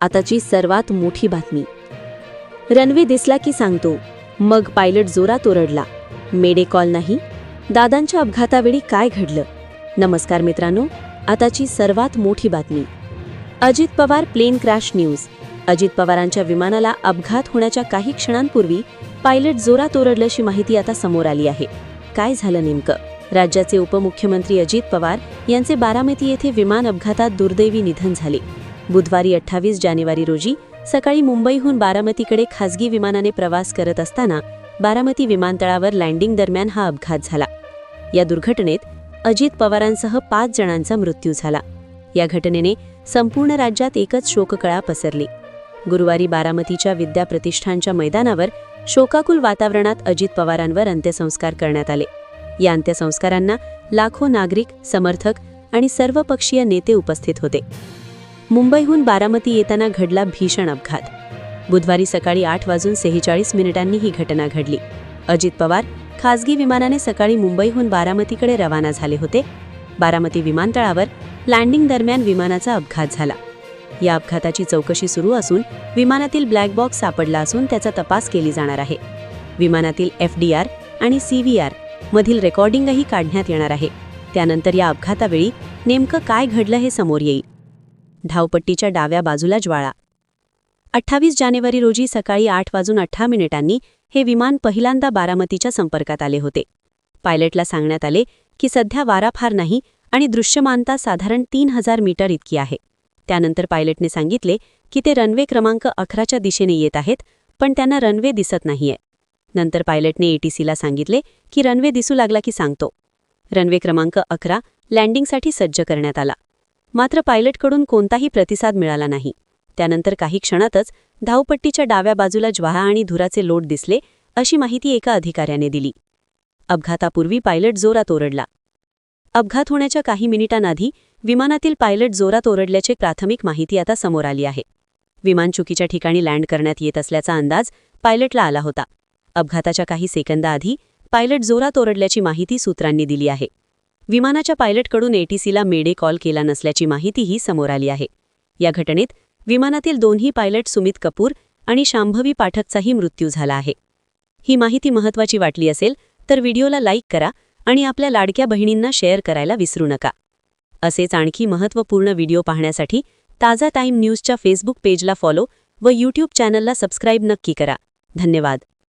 आताची सर्वात मोठी बातमी. रनवे दिसला की सांगतो मग पायलट जोरात ओरडला मेडे कॉल नाही दादांच्या अपघातावेळी काय घडलं? नमस्कार मित्रांनो आताची सर्वात मोठी बातमी. Ajit Pawar plane crash news. Ajit पवारांच्या विमानाला अपघात होण्याच्या काही क्षणांपूर्वी पायलट जोरात ओरडल्याची माहिती आता समोर आली आहे. काय झालं नेमकं? राज्याचे उपमुख्यमंत्री अजित पवार यांचे बारामती येथे विमान अपघातात दुर्दैवी निधन झाले. बुधवारी अठ्ठावीस जानेवारी रोजी सकाळी मुंबईहून बारामतीकडे खासगी विमानाने प्रवास करत असताना बारामती विमानतळावर लँडिंग दरम्यान हा अपघात झाला. या दुर्घटनेत अजित पवारांसह पाच जणांचा मृत्यू झाला. या घटनेने संपूर्ण राज्यात एकच शोककळा पसरली. गुरुवारी बारामतीच्या विद्या प्रतिष्ठानच्या मैदानावर शोकाकुल वातावरणात अजित पवारांवर अंत्यसंस्कार करण्यात आले. या अंत्यसंस्कारांना लाखो नागरिक समर्थक आणि सर्वपक्षीय नेते उपस्थित होते. मुंबईहून बारामती येताना घडला भीषण अपघात. बुधवारी सकाळी आठ वाजून सेहेचाळीस मिनिटांनी ही घटना घडली. अजित पवार खासगी विमानाने सकाळी मुंबईहून बारामतीकडे रवाना झाले होते. बारामती विमानतळावर लँडिंग दरम्यान विमानाचा अपघात झाला. या अपघाताची चौकशी सुरू असून विमानातील ब्लॅक बॉक्स सापडला असून त्याचा तपास केली जाणार आहे. विमानातील एफडीआर आणि सीव्हीआर मधील रेकॉर्डिंगही काढण्यात येणार आहे. त्यानंतर या अपघातावेळी नेमकं काय घडलं हे समोर येईल. धावपट्टीच्या डाव्या बाजूला ज्वाळा. अठ्ठावीस जानेवारी रोजी सकाळी आठ वाजून अठरा मिनिटांनी हे विमान पहिल्यांदा बारामतीच्या संपर्कात आले होते. पायलटला सांगण्यात आले की सध्या वारा फार नाही आणि दृश्यमानता साधारण तीन हजार मीटर इतकी आहे. त्यानंतर पायलटने सांगितले की ते रनवे क्रमांक अकराच्या दिशेने येत आहेत पण त्यांना रनवे दिसत नाहीये. नंतर पायलटने एटीसीला सांगितले की रनवे दिसू लागला की सांगतो. रनवे क्रमांक अकरा लँडिंगसाठी सज्ज करण्यात आला. मात्र पायलटकडून कोणताही प्रतिसाद मिळाला नाही. त्यानंतर काही क्षणातच धावपट्टीच्या डाव्या बाजूला ज्वाहा आणि धुराचे लोट दिसले अशी माहिती एका अधिकाऱ्याने दिली. अपघातापूर्वी पायलट जोरात ओरडला. अपघात होण्याच्या काही मिनिटांआधी विमानातील पायलट जोरात ओरडल्याची प्राथमिक माहिती आता समोर आली आहे. विमान चुकीच्या ठिकाणी लँड करण्यात येत असल्याचा अंदाज पायलटला आला होता. अपघाताच्या काही सेकंदाआधी पायलट जोरात ओरडल्याची माहिती सूत्रांनी दिली आहे. विमानाच्या पायलटकडून एटीसीला मेडे कॉल केला नसल्याची माहितीही समोर आली आहे. या घटनेत विमानातील दोन्ही पायलट सुमित कपूर आणि शांभवी पाठकचाही मृत्यू झाला आहे. ही माहिती महत्त्वाची वाटली असेल तर व्हिडिओला लाईक करा आणि आपल्या लाडक्या बहिणींना शेअर करायला विसरू नका. असेच आणखी महत्त्वपूर्ण व्हिडिओ पाहण्यासाठी ताजा टाईम न्यूजच्या फेसबुक पेजला फॉलो व यूट्यूब चॅनलला सबस्क्राईब नक्की करा. धन्यवाद.